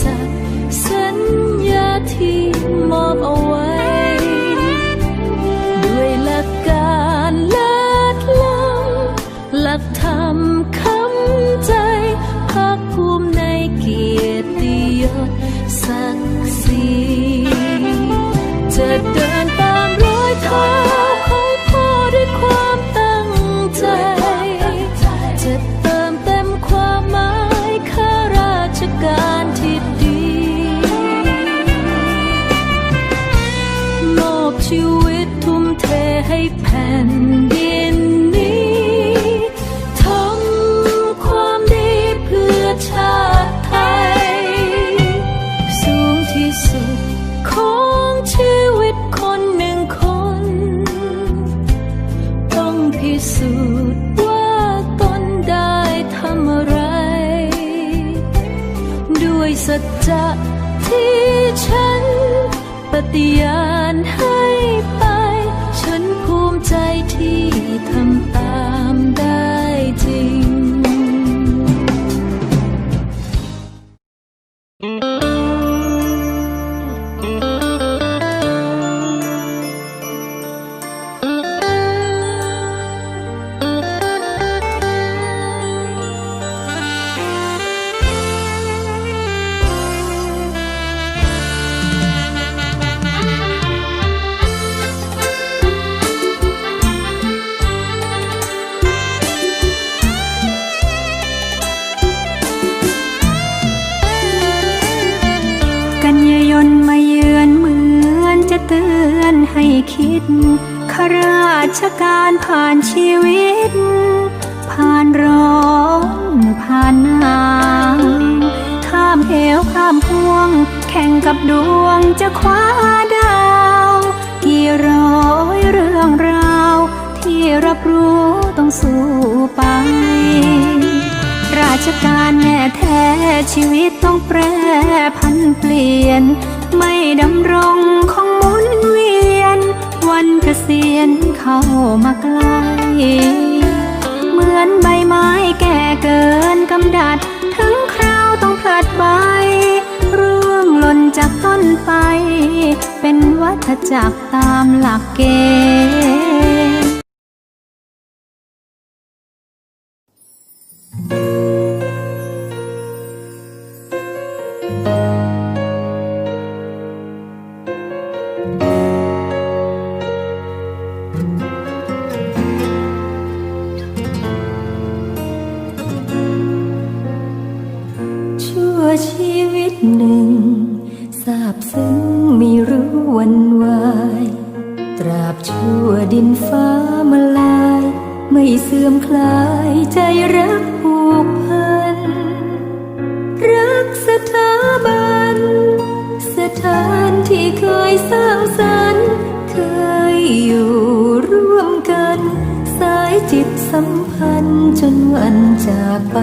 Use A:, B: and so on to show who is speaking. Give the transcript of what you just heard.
A: สัตย์สัญญาที่มอบเอาไว้ ด้วยหลักการเลิศล้ำหลักธรรมคำใจภาคภูมิในเกียรติยศศักดิ์ศรีจะเดิน ปฏิ
B: เตือนให้คิดข้าราชการผ่านชีวิต ผ่านร้อนผ่านหนาวข้ามเหวข้ามพวง แข่งกับดวงจะคว้าดาว กี่ร้อยเรื่องราว ที่รับรู้ต้องสู้ไป ราชการแน่แท้ชีวิตต้องแปรพันเปลี่ยน ไม่ดำรงคง วันเกษียณเข้ามาใกล้เหมือนใบไม้แก่เกินกำดัด ถึงคราวต้องพลัดใบร่วงหล่นจากต้นไป เป็นวัฏจักรตามหลักเกณฑ์
A: ชีวิตหนึ่งสาบซึ้งไม่รู้วันวาย ตราบชั่วดินฟ้ามาลาย ไม่เสื่อมคลายใจรักผูกพัน รักสถาบัน สถานที่เคยสร้างสรรค์เคยอยู่ร่วมกัน สายจิตสัมพันธ์จนวันจากไป